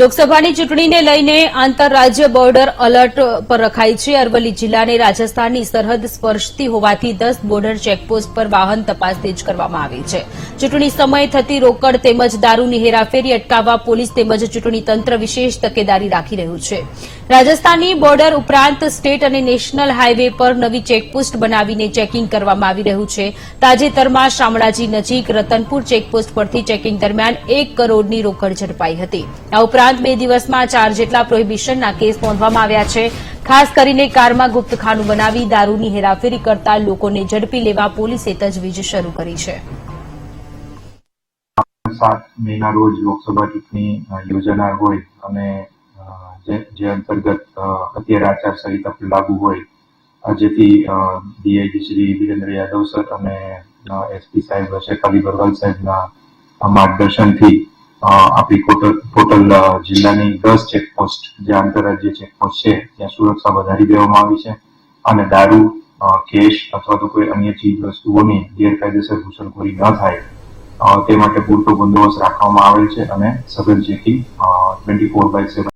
લોકસભાની ચૂંટણીને લઈને આંતરરાજ્ય બોર્ડર અલર્ટ પર રખાઈ છે. અરવલ્લી જિલ્લાને રાજસ્થાનની સરહદ સ્પર્શતી હોવાથી દસ બોર્ડર ચેકપોસ્ટ પર વાહન તપાસ તેજ કરવામાં આવી છે. ચૂંટણી સમયે થતી રોકડ તેમજ દારૂની હેરાફેરી અટકાવવા પોલીસ તેમજ ચૂંટણી તંત્ર વિશેષ તકેદારી રાખી રહ્યું છે. રાજસ્થાનની બોર્ડર ઉપરાંત સ્ટેટ અને નેશનલ હાઇવે પર નવી ચેકપોસ્ટ બનાવીને ચેકિંગ કરવામાં આવી રહ્યું છે. તાજેતરમાં શામળાજી નજીક રતનપુર ચેકપોસ્ટ પરથી ચેકિંગ દરમિયાન એક કરોડની રોકડ ઝડપાઈ હતી. આ ઉપરાંત બે દિવસમાં ચાર જેટલા પ્રોહિબિશનના કેસ નોંધવામાં આવ્યા છે. ખાસ કરીને કારમાં ગુપ્તખાનું બનાવી દારૂની હેરાફેરી કરતા લોકોને ઝડપી લેવા પોલીસે તજવીજ શરૂ કરી છે. સાત મેના રોજ લોકસભા ચૂંટણી યોજાનાર હોય અને જે અંતર્ગત અત્યારે આચારસંહિતા પણ લાગુ હોય જેથી ડીઆઈજી શ્રી વિરેન્દ્ર યાદવ સર અને એસપી સાહેબ અલી બરવાલ સાહેબના માર્ગદર્શનથી ટોટલ અ, જિલ્લાની દસ ચેકપોસ્ટ જે આંતરરાજ્ય ચેકપોસ્ટ છે ત્યાં સુરક્ષા વધારી દેવામાં આવી છે અને દારૂ કેશ અથવા તો કોઈ અન્ય ચીજ વસ્તુઓની ગેરકાયદેસર ઘૂસણખોરી ન થાય. તે માટે પૂરતો બંદોબસ્ત રાખવામાં આવેલ છે અને સઘન checking twenty four by seven